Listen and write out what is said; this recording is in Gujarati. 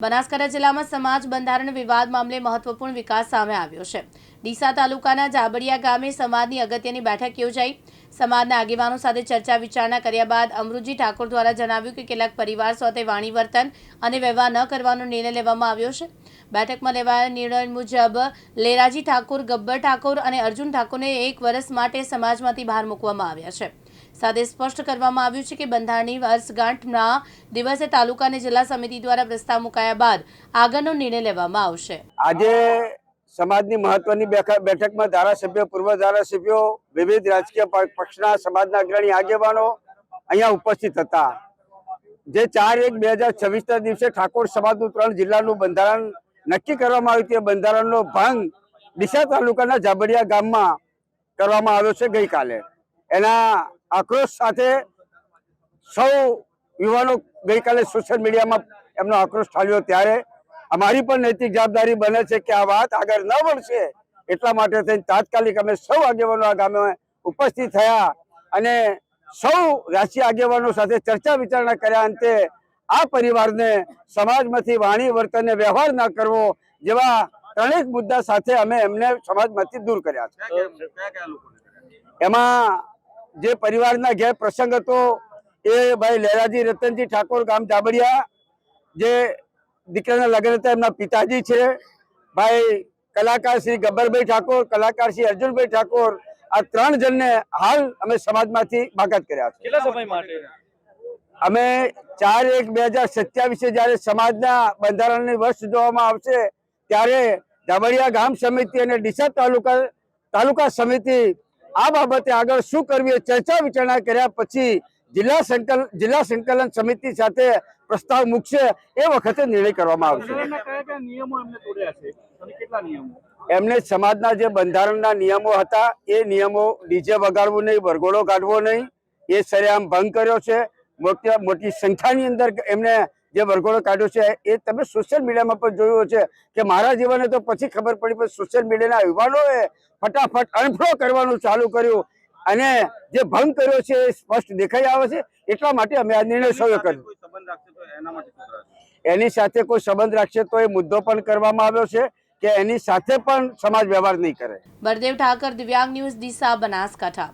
બનાસકાંઠા જિલ્લામાં સમાજ બંધારણ વિવાદ મામલે મહત્વપૂર્ણ વિકાસ સામે આવ્યો છે. ડીસા તાલુકાના જાબડિયા ગામે સમાજની અગત્યની બેઠક યોજાઈ. સમાજના આગેવાનો સાથે ચર્ચા વિચારણા કર્યા બાદ અમૃતજી ઠાકોર દ્વારા જણાવ્યું કે કેટલાક પરિવાર સાથે વાણી વર્તન અને વ્યવહાર ન કરવાનો નિર્ણય લેવામાં આવ્યો છે. બેઠકમાં લેવાયેલા નિર્ણય મુજબ લેરાજી ઠાકોર, ગબ્બર ઠાકોર અને અર્જુન ઠાકોરને એક વર્ષ માટે સમાજમાંથી બહાર મૂકવામાં આવ્યા છે. સાથે સ્પષ્ટ કરવામાં આવ્યું છે કે બંધારણની વર્ષગાંઠના દિવસે તાલુકા અને જિલ્લા સમિતિ દ્વારા પ્રસ્તાવ મુકાયા બાદ આગળનો નિર્ણય લેવામાં આવશે. આજે સમાજની મહત્વની બેઠકમાં ધારાસભ્યો, પૂર્વ ધારાસભ્યો, વિવિધ રાજકીય પક્ષના સમાજના અગ્રણી આગેવાનો અહીંયા ઉપસ્થિત હતા. જે ચાર એક બે હજાર છવ્વીસના દિવસે ઠાકોર સમાજનું ત્રણ જિલ્લાનું બંધારણ નક્કી કરવામાં આવ્યું તે બંધારણનો ભંગ ડીસા તાલુકાના જાબડિયા ગામમાં કરવામાં આવ્યો છે ગઈકાલે. એના આક્રોશ સાથે સૌ યુવાનો ગઈકાલે સોશિયલ મીડિયામાં એમનો આક્રોશ ઠાલ્યો ત્યારે અમારી પણ નૈતિક જવાબદારી બને છે કે આ વાત આગળ ન વળશે એટલા માટે થઈને તાત્કાલિક અમે સૌ આગેવાનો આ ગામે ઉપસ્થિત થયા અને સૌ રાજકીય આગેવાનો સાથે ચર્ચા વિચારણા કર્યા. અંતે આ પરિવારને સમાજમાંથી વાણી વર્તન અને વ્યવહાર ન કરવો જેવા ત્રણેક મુદ્દા સાથે અમે એમને સમાજમાંથી દૂર કર્યા છે. એમાં જે પરિવારના ઘેર પ્રસંગ હતો એ ભાઈ લહેરાજી રતનજી ઠાકોર ગામ જાબડિયા જે દીકરાના લગ્ન હતા એમના પિતાજી છે. ભાઈ કલાકાર શ્રી ગબ્બરભાઈ ઠાકોર કલાકાર શ્રી અર્જુનભાઈ ઠાકોર આ ત્રણ જણને હાલ અમે સમાજમાંથી બાકાત કર્યા છે. કેટલા સમય માટે? અમે ચાર એક બે હજાર સત્યાવીસે જયારે સમાજના બંધારણની વર્ષ જોવામાં આવશે ત્યારે જાબડિયા ગામ સમિતિ અને ડીસા તાલુકા તાલુકા સમિતિ આ બાબતે આગળ શું કરવી ચર્ચા વિચારણા કર્યા પછી જિલ્લા સંકલન જિલ્લા સંકલન સમિતિ સાથે પ્રસ્તાવ મૂકશે એ વખતે નિર્ણય કરવામાં આવશે. એમને સમાજના જે બંધારણના નિયમો હતા એ નિયમો ડીજે વગાડવું નહીં વરઘોડો કાઢવો નહીં એ સરેઆમ ભંગ કર્યો છે. મોટી મોટી સંખ્યાની અંદર એમને જે વરઘોડો કાઢ્યો છે એ તમે સોશિયલ મીડિયામાં પણ જોયું છે કે મારા જીવને તો પછી ખબર પડી પણ સોશિયલ મીડિયાના યુવાનોએ ફટાફટ અનફ્લો કરવાનું ચાલુ કર્યું. અને જે ભંગ કર્યો છે એ સ્પષ્ટ દેખાઈ આવે છે. એટલા માટે અમે આ નિર્ણય સૌએ કર્યો. કોઈ સંબંધ રાખશે તો એના માટે શું કરાશે? એની સાથે કોઈ સંબંધ રાખશે તો એ મુદ્દો પણ કરવામાં આવ્યો છે કે એની સાથે પણ સમાજ વ્યવહાર નહીં કરે. બળદેવ ઠાકર દિવ્યાંગ ન્યૂઝ દિશા બનાસકાંઠા.